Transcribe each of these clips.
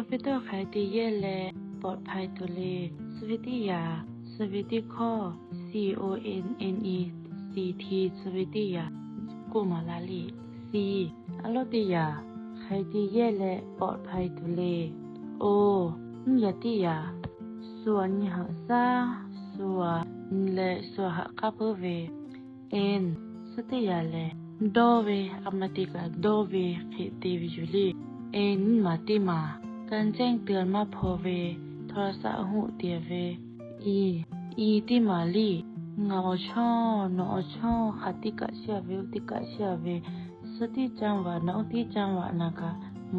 อมพิวเตอร์ขายดีเย่แล ปลอดภัยตัวเลสวิติยา สวิติข้อ C O N N E C T สวิติยากูมาลาลี C อโลติยาขายดีเย่แล ปลอดภัยตัวเล O นิยติยา ส่วนหาซาส่วนและส่วนหาคาเปเว N สติยาเลดอเวอมติกา ดอเวคิติวิจุลี เอ็นมาติมาการแจ้งเตือนมาพอเวโทรศัพท์หูเตียเว อีอีติมาลีเงาช่อนอช่อขัดติกะเชียเวอุติกะเชียเวสติจังหวะนอติจังหวะนากะ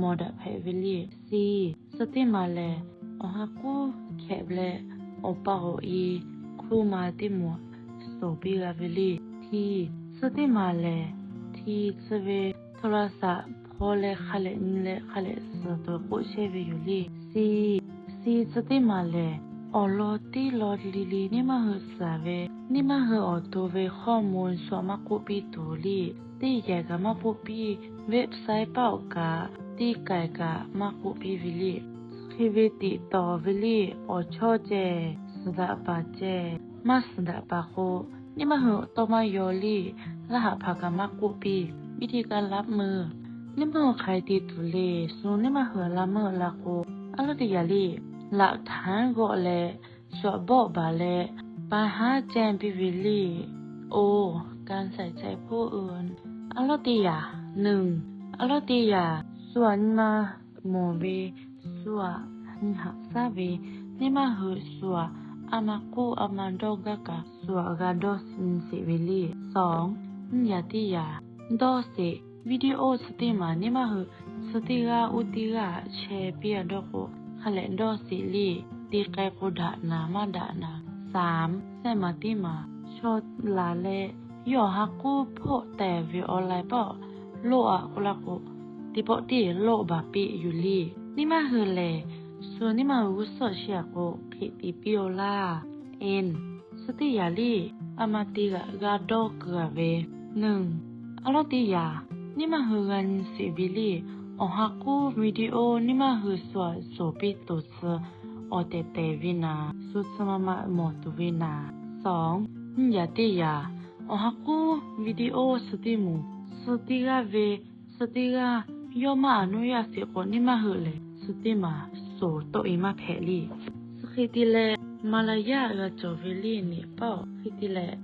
มอดะเพเวลีซีสติมาเลอหากูแคบเลอปะโออีครูมาติมัวโสปีกาเวลีทีสติมาเลทีสเวโทรศัพท์ khole khale nle khale so to ko shebe yuli si si sati male olo ti lo li li ni ma hu sa ve ni ma hu o to ve hormone so ma ko pi to li ti ya ga ma po pi website pao ka ti kai ka ma ko pi vi li khi ve ti to vi li o cho je sada pa je ma sada pa ko นี่มาเหอะโตมาโยลีและหาพากามากุปี วิธีการรับมือ เลมอไคตีตุเลสูเลมาหัวละเมอละโกอะลตียาลีหลักฐานก็เลยสวบบาเลปาหาแจมพิวิลีโอ การใส่ใจผู้อื่นอลตียาหนึ่งอลตียาส่วนมาโมเบส่วนหักซาบีนี่มาหือสวนอามากูอามาโดกะกะสวนกาโดสินสิวิลีสองยาติยาโดสิ วิดีโอสติมานี่มาหือสติกาอุติกาเชเปียดอกโคเลนดอสิลีตีไกโคดะนามาดะนาสามเซมาติมาโชดลาเลย่อฮักกูโพแต่วิออนไลน์ปอโลอะกุลักุติปอติโลบาปียูลีนี่มาหือเลส่วนนี่มาวุสเชียโกคิติปิโอลาเอ็นสติยาลีอามาติกะกาโดเกือเวหนึ่งอลติยา nimahugan sibili ohaku video nimahuswa sopi tutsu otete vina sutsamama motu vina song nyate ya ohaku video sutimu sutiga ve sutiga yoma anuya siko nimahule sutima so to ima pheli khitile malaya ra choveli ni pa khitile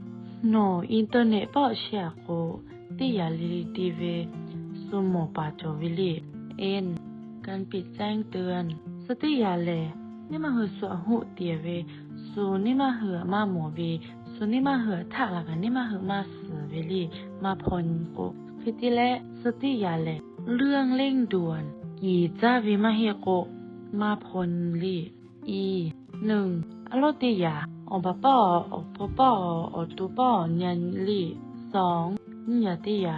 no internet pa sha ko ติยาลิลิทีวีสุโมปาโจวิลีเอ็น การปิดแจ้งเตือน สติยาเลนี่มาหือสวหุเตียเว สูนี่มาเหือมาหมอวีสูนี่มาเหือถัาหลักนี่มาเหือมาสือวิลิมาพนโอคิติและสติยาเลเรื่องเร่งด่วน กีจ้าวิมาเฮโก มาพนลีอีหนึ่งอโลติยาออบปออบปปอออตุปอเนียนลีสอง นิยติยา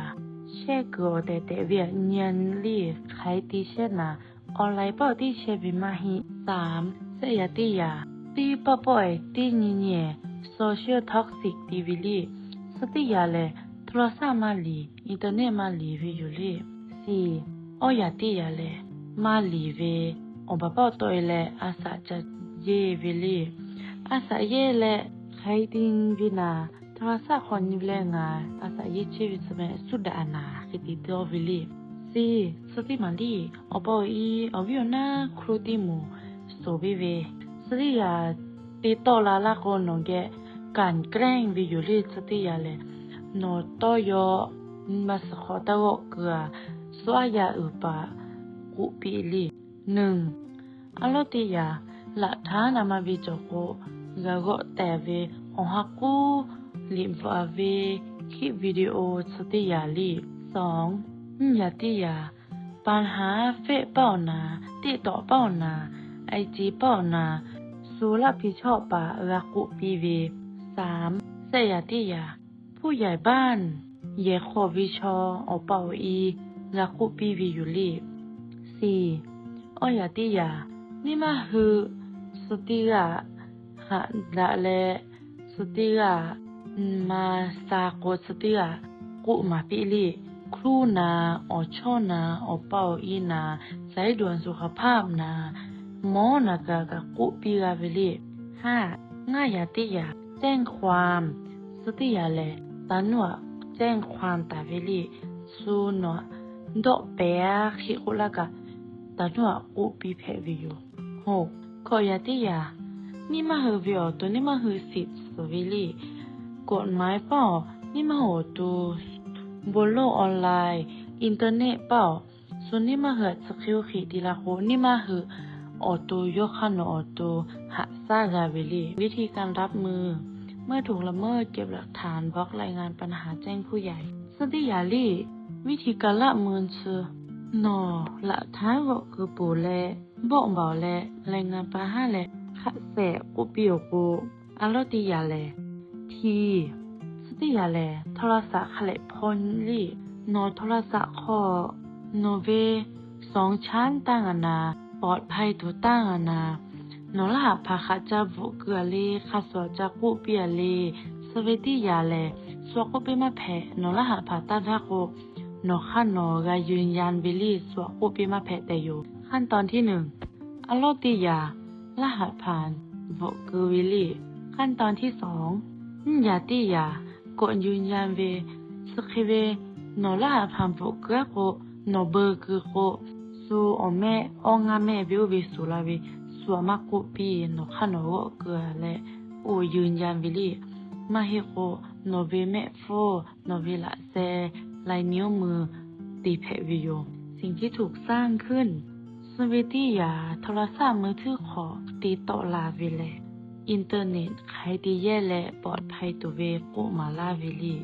เช่กัวเตเตเวียญันลีใครติเชนาออนไลน์ปอติเชบิมาฮิสามเสยติยาตีปปอยตีนิเนโซเชียลท็อกซิกดีวิลีสติยาเลโทร ศัพท์มาลีอินเทอร์เน็ตมาลีวิยูลีสี่ออยาติยาเลมาลีเว on va pas toile asa cha ye vili asa ye le khaitin vina thasa khon ni le nga asa ye che vi sme suda ana khiti to vili si sati mali obo i obio na kruti mu so bi ve sri ya ti to la la ko no ge kan kreng vi yu li sati ya le no to yo mas kho ta go ka swa ya u pa ku pi li หนึ่งอลติยาละทานา ลิมฟาเวคิวิดีโอสติยาลีสองยาติยา ปัญหาเฟะเป้านา ติต่อเป้านา ไอจีเป้านาสูรับผิดชอบปารักุปีเวสามเสยติยา ผู้ใหญ่บ้านเยโควิชออเป่าอีรักุปีวีอยู่ลีสี่ออยาติยา นี่มาฮือสติกะหะละเลสติกะ มาสาโกสติกะกุมาปิลีครูนาออชอนาอเป่าอีนาใจายด่วนสุขภาพนาหมอนากากะกุปีกาเวลีห้าง่ายาติยาแจ้งความสติยาแลตันวแจ้งความตาเวลีสูนวดอกเปียคิกุลากะตันวกุปีเพวิโยหกขอยาติยานี่มาเฮวิโอตัวนี่มาเฮสิทธิ์สวิลี กฎหมายเป้านี่มาโหตูบนโลกออนไลน์ อินเทอร์เน็ตเป้าส่วนนี่มาเหสกิลขีดีละโหนี่มาเหออโตยกขนออโตหะซากาเวลีวิธีการรับมือ เมื่อถูกละเมิดเก็บหลักฐานบล็อกรายงานปัญหาแจ้งผู้ใหญ่สติยาลีวิธีการละเมือชือนอละท้ายก็คือปูแลบอกเบาแลรายงานปัญหาแลขะแสกุปิโยกุอารติยาแล ทีสติยาแลโทรศัพท์ขเลพนลีนอโทรศัพท์ขอโนเวสองชั้นตั้งอนาปลอดภัยตัวตั้งอนา นอลาพาคาจาบุเกือเลคาสวจากุเปียเลสเวติยาแลสวกุเปมาแผนอละหาพาตาทาโกนอขั้นนอกายืนยันบิลีสวกุเปมาแผแต่อยู่ ขั้นตอนที่หนึ่งอโลติยา รหัสผ่านบุเกวิลีขั้นตอนที่สอง ยาติยากดยืนยันเวสคเวนอละหาผ่านบุเกือโกนอเบอร์กโกสูออแม่องาแม่บิวบิสุลาเวสัวมากุปีนอขนอเกือและโอยืนยันวิลีมาเฮโกโนเวเมโฟโนเวละเซลายนิ้วมือตีเพวิโยสิ่งที่ถูกสร้างขึ้นสวิติยาโทรศัพท์มือถือขอตีโตลาวิเล อินเทอร์เน็ตใครดีแย่และปลอดภัยตัวเวกุมาลาวิลี